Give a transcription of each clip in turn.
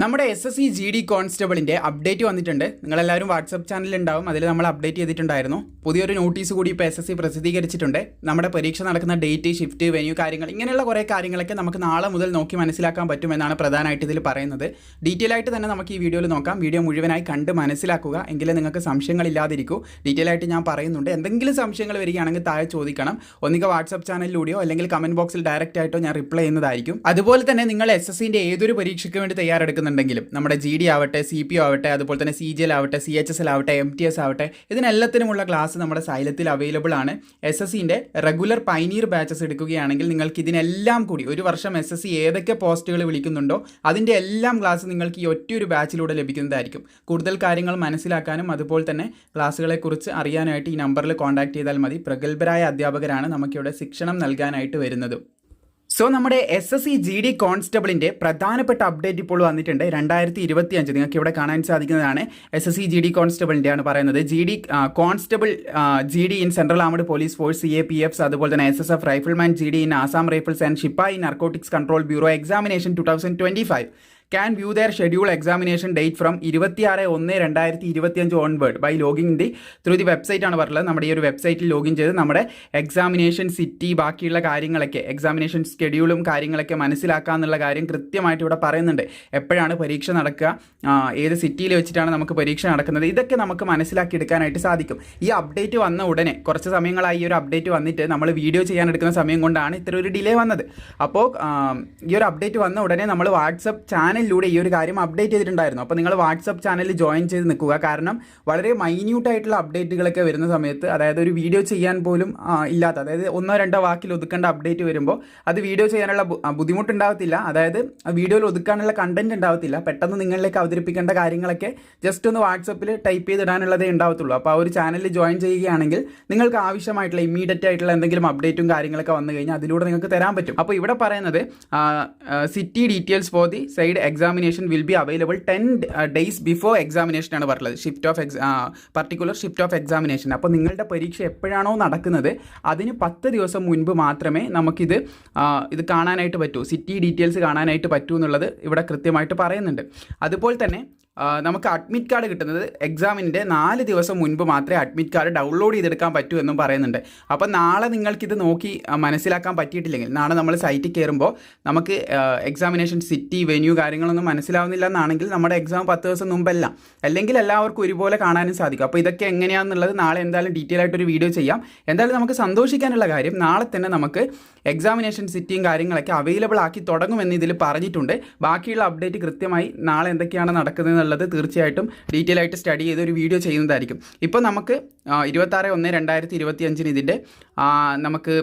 നമ്മുടെ S S C G D കോൺസ്റ്റബിളിന്റെ update വന്നിട്ടുണ്ട്. നിങ്ങളെല്ലാവരും വാട്സപ്പ് ചാനലിൽ ഉണ്ടാവും അതിൽ നമ്മൾ അപ്ഡേറ്റ് ചെയ്തിട്ടുണ്ടായിരുന്നു. പുതിയൊരു നോട്ടീസ് കൂടി ഇപ്പോൾ എസ് എസ് സി പ്രസിദ്ധീകരിച്ചിട്ടുണ്ട്. നമ്മുടെ പരീക്ഷ നടക്കുന്ന ഡേറ്റ് ഷിഫ്റ്റ് വെന്യൂ കാര്യങ്ങൾ ഇങ്ങനെയുള്ള കുറേ കാര്യങ്ങളൊക്കെ നമുക്ക് നാളെ മുതൽ നോക്കി മനസ്സിലാക്കാൻ പറ്റുമെന്നാണ് പ്രധാനമായിട്ട് ഇതിൽ പറയുന്നത്. ഡീറ്റെയിൽ ആയിട്ട് തന്നെ നമുക്ക് ഈ വീഡിയോയിൽ നോക്കാം. വീഡിയോ മുഴുവനായി കണ്ട് മനസ്സിലാക്കുക. എങ്കിലേ നിങ്ങൾക്ക് സംശയങ്ങളില്ലാതിരിക്കൂ ഡീറ്റെയിൽ ആയിട്ട് ഞാൻ പറയുന്നുണ്ട്. എന്തെങ്കിലും സംശയങ്ങൾ വരികയാണെങ്കിൽ താഴെ ചോദിക്കണം. ഒന്നുകിൽ വാട്സപ്പ് ചാനലിലൂടെയോ അല്ലെങ്കിൽ കമന്റ് ബോക്സിൽ ഡയറക്റ്റ് ആയിട്ടോ ഞാൻ റിപ്ലൈ ചെയ്യുന്നതായിരിക്കും. അതുപോലെ തന്നെ നിങ്ങൾ എസ് എസ് സിന്റെ ഏതൊരു പരീക്ഷയ്ക്ക് വേണ്ടി തയ്യാറെടുക്കുന്നുണ്ടെങ്കിലും നമ്മുടെ ജി ഡി ആവട്ടെ സി പി ആവട്ടെ അതുപോലെ തന്നെ സി ജി എൽ ആവട്ടെ സി എച്ച് എസ് എൽ ആവട്ടെ എം ടി എസ് ആവട്ടെ ഇതിനെല്ലാത്തിനുമുള്ള ക്ലാസ് നമ്മുടെ സൈലത്തിൽ അവൈലബിൾ ആണ്. എസ് എസ് സിന്റെ റെഗുലർ പൈനീർ ബാച്ചസ് എടുക്കുകയാണെങ്കിൽ നിങ്ങൾക്ക് ഇതിനെല്ലാം കൂടി ഒരു വർഷം എസ് എസ് സി ഏതൊക്കെ പോസ്റ്റുകൾ വിളിക്കുന്നുണ്ടോ അതിന്റെ എല്ലാം ക്ലാസ് നിങ്ങൾക്ക് ഈ ഒറ്റയൊരു ബാച്ചിലൂടെ ലഭിക്കുന്നതായിരിക്കും. കൂടുതൽ കാര്യങ്ങൾ മനസ്സിലാക്കാനും അതുപോലെ തന്നെ ക്ലാസ്സുകളെക്കുറിച്ച് അറിയാനായിട്ട് ഈ നമ്പറിൽ കോൺടാക്ട് ചെയ്താൽ മതി. പ്രഗത്ഭരായ അധ്യാപകരാണ് നമുക്കിവിടെ ശിക്ഷണം നൽകാനായിട്ട് വരുന്നത്. സോ നമ്മുടെ S S C G D കോൺസ്റ്റബിളിന്റെ പ്രധാനപ്പെട്ട അപ്ഡേറ്റ് ഇപ്പോൾ വന്നിട്ടുണ്ട്. രണ്ടായിരത്തി ഇരുപത്തി അഞ്ച് നിങ്ങൾക്ക് ഇവിടെ കാണാൻ സാധിക്കുന്നതാണ് S S C G D കോൺസ്റ്റബിളിന്റെ ആണ് പറയുന്നത്. G D constable G D in central armed police force C A P Fs അതുപോലെ തന്നെ S S F rifleman G D in Assam rifles and sepoy narcotics control bureau examination two thousand twenty five can view their schedule examination date from ഇരുപത്തിയാറ് ഒന്ന് രണ്ടായിരത്തി ഇരുപത്തിയഞ്ച് onward by login the through the website ആണ് പറഞ്ഞത് നമ്മുടെ ഈ ഒരു വെബ്സൈറ്റിൽ ലോഗിൻ ചെയ്ത് നമ്മുടെ എക്സാമിനേഷൻ സിറ്റി ബാക്കിയുള്ള കാര്യങ്ങളൊക്കെ എക്സാമിനേഷൻ ഷെഡ്യൂളും കാര്യങ്ങളൊക്കെ മനസ്സിലാക്കാമെന്നുള്ള കാര്യം കൃത്യമായിട്ട് ഇവിടെ പറയുന്നുണ്ട്. എപ്പോഴാണ് പരീക്ഷ നടക്കുക? ഏത് സിറ്റിയിൽ വെച്ചിട്ടാണ് നമുക്ക് പരീക്ഷ നടക്കുന്നത്? ഇതൊക്കെ നമുക്ക് മനസ്സിലാക്കി എടുക്കാനായിട്ട് സാധിക്കും. ഈ അപ്ഡേറ്റ് വന്ന ഉടനെ കുറച്ച് സമയങ്ങളായി ഈ ഒരു അപ്ഡേറ്റ് വന്നിട്ട് നമ്മൾ വീഡിയോ ചെയ്യാൻ എടുക്കുന്ന സമയം കൊണ്ടാണ് ഇത്ര ഒരു ഡിലേ വന്നത്. അപ്പോൾ ഈ ഒരു അപ്ഡേറ്റ് വന്ന ഉടനെ നമ്മൾ വാട്സപ്പ് ചാനൽ ചാനലിലൂടെ ഈ ഒരു കാര്യം അപ്ഡേറ്റ് ചെയ്തിട്ടുണ്ടായിരുന്നു. അപ്പോൾ നിങ്ങൾ വാട്സപ്പ് ചാനലിൽ ജോയിൻ ചെയ്ത് നിൽക്കുക. കാരണം വളരെ മൈന്യൂട്ടായിട്ടുള്ള അപ്ഡേറ്റുകളൊക്കെ വരുന്ന സമയത്ത് അതായത് ഒരു വീഡിയോ ചെയ്യാൻ പോലും ഇല്ലാത്ത അതായത് ഒന്നോ രണ്ടോ വാക്കിൽ ഒതുക്കേണ്ട അപ്ഡേറ്റ് വരുമ്പോൾ അത് വീഡിയോ ചെയ്യാനുള്ള ബുദ്ധിമുട്ടുണ്ടാവത്തില്ല. അതായത് വീഡിയോയിൽ ഒതുക്കാനുള്ള കണ്ടന്റ് ഉണ്ടാവത്തില്ല. പെട്ടെന്ന് നിങ്ങളിലേക്ക് അവതരിപ്പിക്കേണ്ട കാര്യങ്ങളൊക്കെ ജസ്റ്റ് ഒന്ന് വാട്സപ്പിൽ ടൈപ്പ് ചെയ്തിടാനുള്ളതേ ഉണ്ടാവത്തുള്ളൂ. അപ്പോൾ ആ ഒരു ചാനലിൽ ജോയിൻ ചെയ്യുകയാണെങ്കിൽ നിങ്ങൾക്ക് ആവശ്യമായിട്ടുള്ള ഇമ്മീഡിയറ്റ് ആയിട്ടുള്ള എന്തെങ്കിലും അപ്ഡേറ്റും കാര്യങ്ങളൊക്കെ വന്നു കഴിഞ്ഞാൽ അതിലൂടെ നിങ്ങൾക്ക് തരാൻ പറ്റും. അപ്പോൾ ഇവിടെ പറയുന്നത് city details for the side examination will be available ten days before examination ആണ് പറഞ്ഞത് shift of exam particular shift of examination അപ്പോൾ നിങ്ങളുടെ പരീക്ഷ എപ്പോഴാണോ നടക്കുന്നത് അതിന് പത്ത് ദിവസം മുൻപ് മാത്രമേ നമുക്കിത് ഇത് കാണാനായിട്ട് പറ്റൂ. സിറ്റി ഡീറ്റെയിൽസ് കാണാനായിട്ട് പറ്റൂ എന്നുള്ളത് ഇവിടെ കൃത്യമായിട്ട് പറയുന്നുണ്ട്. അതുപോലെ തന്നെ നമുക്ക് അഡ്മിറ്റ് കാർഡ് കിട്ടുന്നത് എക്സാമിന്റെ നാല് ദിവസം മുൻപ് മാത്രമേ അഡ്മിറ്റ് കാർഡ് ഡൗൺലോഡ് ചെയ്തെടുക്കാൻ പറ്റൂ എന്നും പറയുന്നുണ്ട്. അപ്പോൾ നാളെ നിങ്ങൾക്കിത് നോക്കി മനസ്സിലാക്കാൻ പറ്റിയിട്ടില്ലെങ്കിൽ നാളെ നമ്മൾ സൈറ്റിൽ കയറുമ്പോൾ നമുക്ക് എക്സാമിനേഷൻ സിറ്റി വെന്യൂ കാര്യങ്ങളൊന്നും മനസ്സിലാവുന്നില്ല എന്നാണെങ്കിൽ നമ്മുടെ എക്സാം പത്ത് ദിവസം മുമ്പല്ല അല്ലെങ്കിൽ എല്ലാവർക്കും ഒരുപോലെ കാണാനും സാധിക്കും. അപ്പോൾ ഇതൊക്കെ എങ്ങനെയാണെന്നുള്ളത് നാളെ എന്തായാലും ഡീറ്റെയിൽ ആയിട്ടൊരു വീഡിയോ ചെയ്യാം. എന്തായാലും നമുക്ക് സന്തോഷിക്കാനുള്ള കാര്യം നാളെ തന്നെ നമുക്ക് എക്സാമിനേഷൻ സിറ്റിയും കാര്യങ്ങളൊക്കെ അവൈലബിൾ ആക്കി തുടങ്ങുമെന്ന് ഇതിൽ പറഞ്ഞിട്ടുണ്ട്. ബാക്കിയുള്ള അപ്ഡേറ്റ് കൃത്യമായി നാളെ എന്തൊക്കെയാണ് നടക്കുന്നത് എന്നുള്ളത് തീർച്ചയായിട്ടും ഡീറ്റെയിൽ ആയിട്ട് സ്റ്റഡി ചെയ്ത് ഒരു വീഡിയോ ചെയ്യുന്നതായിരിക്കും. ഇപ്പോൾ നമുക്ക് ഇരുപത്താറ് ഒന്ന് രണ്ടായിരത്തി ഇരുപത്തി അഞ്ചിന് ഇതിന്റെ നമുക്ക്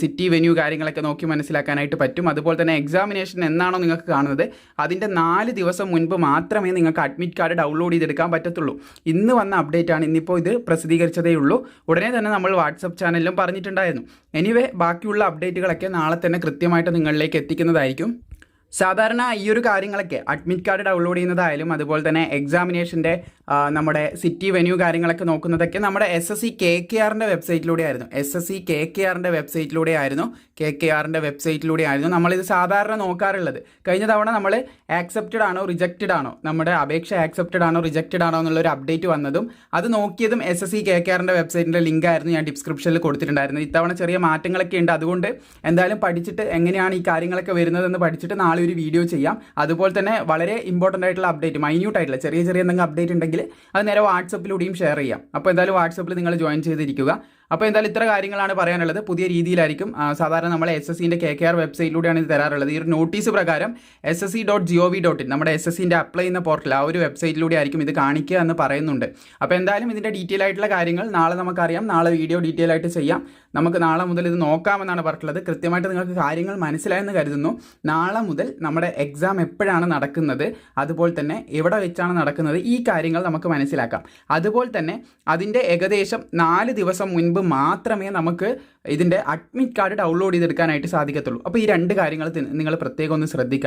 സിറ്റി വെന്യൂ കാര്യങ്ങളൊക്കെ നോക്കി മനസ്സിലാക്കാനായിട്ട് പറ്റും. അതുപോലെ തന്നെ എക്സാമിനേഷൻ എന്നാണോ നിങ്ങൾക്ക് കാണുന്നത് അതിന്റെ നാല് ദിവസം മുൻപ് മാത്രമേ നിങ്ങൾക്ക് അഡ്മിറ്റ് കാർഡ് ഡൗൺലോഡ് ചെയ്തെടുക്കാൻ പറ്റത്തുള്ളൂ. ഇന്ന് വന്ന അപ്ഡേറ്റ് ആണ് ഇന്നിപ്പോൾ ഇത് പ്രസിദ്ധീകരിച്ചതേ ഉള്ളൂ. ഉടനെ തന്നെ നമ്മൾ വാട്സപ്പ് ചാനലിലും പറഞ്ഞിട്ടുണ്ടായിരുന്നു. എനിവേ ബാക്കിയുള്ള അപ്ഡേറ്റുകളൊക്കെ നാളെ തന്നെ കൃത്യമായിട്ട് നിങ്ങളിലേക്ക് എത്തിക്കുന്നതായിരിക്കും. സാധാരണ ഈ ഒരു കാര്യങ്ങളൊക്കെ അഡ്മിറ്റ് കാർഡ് ഡൗൺലോഡ് ചെയ്യുന്നതായാലും അതുപോലെ തന്നെ എക്സാമിനേഷന്റെ നമ്മുടെ സിറ്റി വെന്യൂ കാര്യങ്ങളൊക്കെ നോക്കുന്നതൊക്കെ നമ്മുടെ S S C K K ആറിന്റെ വെബ്സൈറ്റിലൂടെ ആയിരുന്നു. S S C K K ആറിന്റെ വെബ്സൈറ്റിലൂടെ ആയിരുന്നു. കെ കെ ആറിന്റെ വെബ്സൈറ്റിലൂടെ ആയിരുന്നു നമ്മളിത് സാധാരണ നോക്കാറുള്ളത്. കഴിഞ്ഞ തവണ നമ്മൾ ആക്സെപ്റ്റഡ് ആണോ റിജക്റ്റഡ് ആണോ നമ്മുടെ അപേക്ഷ ആക്സെപ്റ്റഡ് ആണോ റിജക്റ്റഡ് ആണോ എന്നുള്ളൊരു അപ്ഡേറ്റ് വന്നതും അത് നോക്കിയതും S S C K K ആറിന്റെ വെബ്സൈറ്റിന്റെ ലിങ്ക് ആയിരുന്നു ഞാൻ ഡിസ്ക്രിപ്ഷനിൽ കൊടുത്തിട്ടുണ്ടായിരുന്നു ഇത്തവണ ചെറിയ മാറ്റങ്ങളൊക്കെ ഉണ്ട്. അതുകൊണ്ട് എന്തായാലും പഠിച്ചിട്ട് എങ്ങനെയാണ് ഈ കാര്യങ്ങളൊക്കെ വരുന്നതെന്ന് പഠിച്ചിട്ട് നാളെ നാളെ ഒരു വീഡിയോ ചെയ്യാം. അതുപോലെ തന്നെ വളരെ ഇമ്പോർട്ടന്റ് ആയിട്ടുള്ള അപ്ഡേറ്റ് മൈന്യൂട്ട് ആയിട്ടുള്ള ചെറിയ ചെറിയ എന്തെങ്കിലും അപ്ഡേറ്റ് ഉണ്ടെങ്കിൽ അത് നേരെ വാട്സപ്പിലൂടെയും ഷെയർ ചെയ്യാം. അപ്പോൾ എന്തായാലും വാട്സപ്പിൽ നിങ്ങൾ ജോയിൻ ചെയ്തിരിക്കുക. അപ്പോൾ എന്തായാലും ഇത്ര കാര്യങ്ങളാണ് പറയാനുള്ളത്. പുതിയ രീതിയിലായിരിക്കും. സാധാരണ നമ്മൾ എസ് എസ് സിന്റെ കെ കെ ആർ വെബ്സൈറ്റിലൂടെയാണ് ഇത് തരാറുള്ളത്. ഈ ഒരു നോട്ടീസ് പ്രകാരം S S C dot G O V dot in നമ്മുടെ എസ് എസ് സിന്റെ അപ്ലൈ ചെയ്യുന്ന പോർട്ടൽ ആ ഒരു വെബ്സൈറ്റിലൂടെ ആയിരിക്കും ഇത് കാണിക്കുക എന്ന് പറയുന്നുണ്ട്. അപ്പോൾ എന്തായാലും ഇതിന്റെ ഡീറ്റെയിൽ ആയിട്ടുള്ള കാര്യങ്ങൾ നാളെ നമുക്കറിയാം. നാളെ വീഡിയോ ഡീറ്റെയിൽ ആയിട്ട് ചെയ്യാം. നമുക്ക് നാളെ മുതൽ ഇത് നോക്കാമെന്നാണ് പറഞ്ഞിട്ടുള്ളത്. കൃത്യമായിട്ട് നിങ്ങൾക്ക് കാര്യങ്ങൾ മനസ്സിലായെന്ന് കരുതുന്നു. നാളെ മുതൽ നമ്മുടെ എക്സാം എപ്പോഴാണ് നടക്കുന്നത്? അതുപോലെ തന്നെ എവിടെ വെച്ചാണ് നടക്കുന്നത്? ഈ കാര്യങ്ങൾ നമുക്ക് മനസ്സിലാക്കാം. അതുപോലെ തന്നെ അതിന്റെ ഏകദേശം നാല് ദിവസം മാത്രമേ നമുക്ക് ഇതിന്റെ അഡ്മിറ്റ് കാർഡ് ഡൗൺലോഡ് ചെയ്തെടുക്കാനായിട്ട് സാധിക്കത്തുള്ളൂ. അപ്പോൾ ഈ രണ്ട് കാര്യങ്ങൾ നിങ്ങൾ പ്രത്യേകം ഒന്ന് ശ്രദ്ധിക്കണം.